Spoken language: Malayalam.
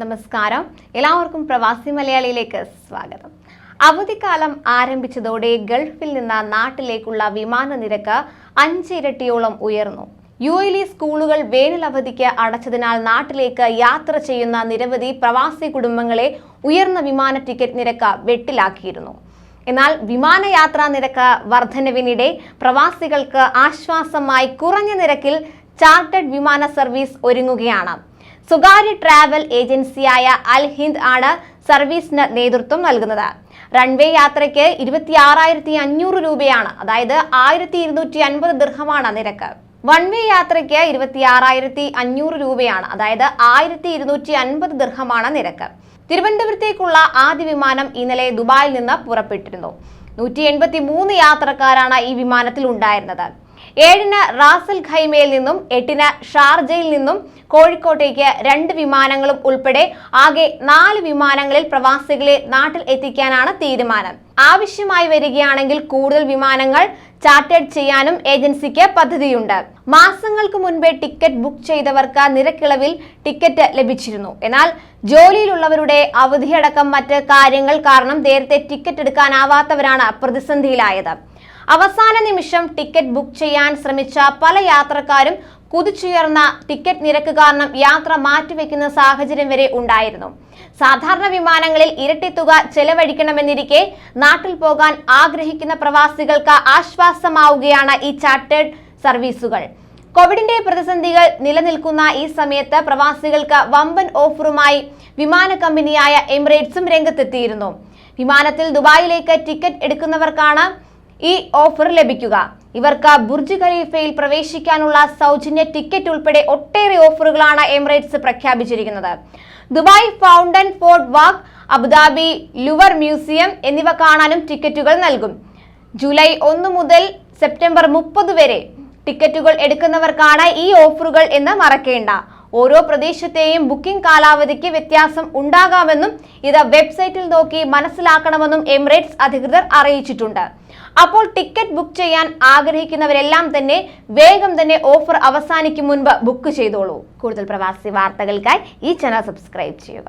നമസ്കാരം. എല്ലാവർക്കും പ്രവാസി മലയാളിയിലേക്ക് സ്വാഗതം. അവധിക്കാലം ആരംഭിച്ചതോടെ ഗൾഫിൽ നിന്ന് നാട്ടിലേക്കുള്ള വിമാന നിരക്ക് അഞ്ചിരട്ടിയോളം ഉയർന്നു. യു എയിലെ സ്കൂളുകൾ വേനൽ അവധിക്ക് അടച്ചതിനാൽ നാട്ടിലേക്ക് യാത്ര ചെയ്യുന്ന നിരവധി പ്രവാസി കുടുംബങ്ങളെ ഉയർന്ന വിമാന ടിക്കറ്റ് നിരക്ക് വെട്ടിലാക്കിയിരുന്നു. എന്നാൽ വിമാനയാത്രാ നിരക്ക് വർധനവിനിടെ പ്രവാസികൾക്ക് ആശ്വാസമായി കുറഞ്ഞ നിരക്കിൽ ചാർട്ടേഡ് വിമാന സർവീസ് ഒരുങ്ങുകയാണ്. സ്വകാര്യ ട്രാവൽ ഏജൻസിയായ അൽ ഹിന്ദ് ആണ് സർവീസിന് നേതൃത്വം നൽകുന്നത്. റൺവേ യാത്രയ്ക്ക് ഇരുപത്തി ആറായിരത്തി അഞ്ഞൂറ് രൂപയാണ്. അതായത് ആയിരത്തി ഇരുന്നൂറ്റി അൻപത് ദീർഘമാണ് നിരക്ക്. വൺ വേ യാത്രയ്ക്ക് ഇരുപത്തി ആറായിരത്തി അഞ്ഞൂറ് രൂപയാണ്. അതായത് ആയിരത്തി ഇരുന്നൂറ്റി അൻപത് ദീർഘമാണ് നിരക്ക്. തിരുവനന്തപുരത്തേക്കുള്ള ആദ്യ വിമാനം ഇന്നലെ ദുബായിൽ നിന്ന് പുറപ്പെട്ടിരുന്നു. നൂറ്റി എൺപത്തി മൂന്ന് യാത്രക്കാരാണ് ഈ വിമാനത്തിൽ ഉണ്ടായിരുന്നത്. ഏഴിന് റാസൽ ഖൈമയിൽ നിന്നും എട്ടിന് ഷാർജയിൽ നിന്നും കോഴിക്കോട്ടേക്ക് രണ്ട് വിമാനങ്ങളും ഉൾപ്പെടെ ആകെ നാല് വിമാനങ്ങളിൽ പ്രവാസികളെ നാട്ടിൽ എത്തിക്കാനാണ് തീരുമാനം. ആവശ്യമായി വരികയാണെങ്കിൽ കൂടുതൽ വിമാനങ്ങൾ ചാർട്ടേഡ് ചെയ്യാനും ഏജൻസിക്ക് പദ്ധതിയുണ്ട്. മാസങ്ങൾക്ക് മുൻപേ ടിക്കറ്റ് ബുക്ക് ചെയ്തവർക്ക് നിരക്കിളവിൽ ടിക്കറ്റ് ലഭിച്ചിരുന്നു. എന്നാൽ ജോലിയിലുള്ളവരുടെ അവധിയടക്കം മറ്റ് കാര്യങ്ങൾ കാരണം നേരത്തെ ടിക്കറ്റ് എടുക്കാനാവാത്തവരാണ് പ്രതിസന്ധിയിലായത്. അവസാന നിമിഷം ടിക്കറ്റ് ബുക്ക് ചെയ്യാൻ ശ്രമിച്ച പല യാത്രക്കാരും കുതിച്ചുയർന്ന ടിക്കറ്റ് നിരക്ക് കാരണം യാത്ര മാറ്റിവെക്കുന്ന സാഹചര്യം വരെ ഉണ്ടായിരുന്നു. സാധാരണ വിമാനങ്ങളിൽ ഇരട്ടി തുക ചെലവഴിക്കണമെന്നിരിക്കെ നാട്ടിൽ പോകാൻ ആഗ്രഹിക്കുന്ന പ്രവാസികൾക്ക് ആശ്വാസമാവുകയാണ് ഈ ചാർട്ടേഡ് സർവീസുകൾ. കോവിഡിന്റെ പ്രതിസന്ധികൾ നിലനിൽക്കുന്ന ഈ സമയത്ത് പ്രവാസികൾക്ക് വമ്പൻ ഓഫറുമായി വിമാന കമ്പനിയായ എമിറേറ്റ്സും രംഗത്തെത്തിയിരുന്നു. വിമാനത്തിൽ ദുബായിലേക്ക് ടിക്കറ്റ് എടുക്കുന്നവർക്കാണ് ഈ ഓഫർ ലഭിക്കുക. ഇവർക്ക് ബുർജ് ഖലീഫയിൽ പ്രവേശിക്കാനുള്ള സൗജന്യ ടിക്കറ്റ് ഉൾപ്പെടെ ഒട്ടേറെ ഓഫറുകളാണ് എമിറേറ്റ്സ് പ്രഖ്യാപിച്ചിരിക്കുന്നത്. Dubai fountain fort walk Abu Dhabi Louvre museum എന്നിവ കാണാനും ടിക്കറ്റുകൾ നൽകും. ജൂലൈ ഒന്ന് മുതൽ സെപ്റ്റംബർ മുപ്പത് വരെ ടിക്കറ്റുകൾ എടുക്കുന്നവർക്കാണ് ഈ ഓഫറുകൾ എന്ന് മറക്കേണ്ട. ഓരോ പ്രദേശത്തെയും ബുക്കിംഗ് കാലാവധിക്ക് വ്യത്യാസം ഉണ്ടാകാമെന്നും ഇത് വെബ്സൈറ്റിൽ നോക്കി മനസ്സിലാക്കണമെന്നും എമിറേറ്റ്സ് അധികൃതർ അറിയിച്ചിട്ടുണ്ട്. അപ്പോൾ ടിക്കറ്റ് ബുക്ക് ചെയ്യാൻ ആഗ്രഹിക്കുന്നവരെല്ലാം തന്നെ വേഗം തന്നെ ഓഫർ അവസാനിക്കും മുൻപ് ബുക്ക് ചെയ്തോളൂ. കൂടുതൽ പ്രവാസി വാർത്തകൾക്കായി ഈ ചാനൽ സബ്സ്ക്രൈബ് ചെയ്യുക.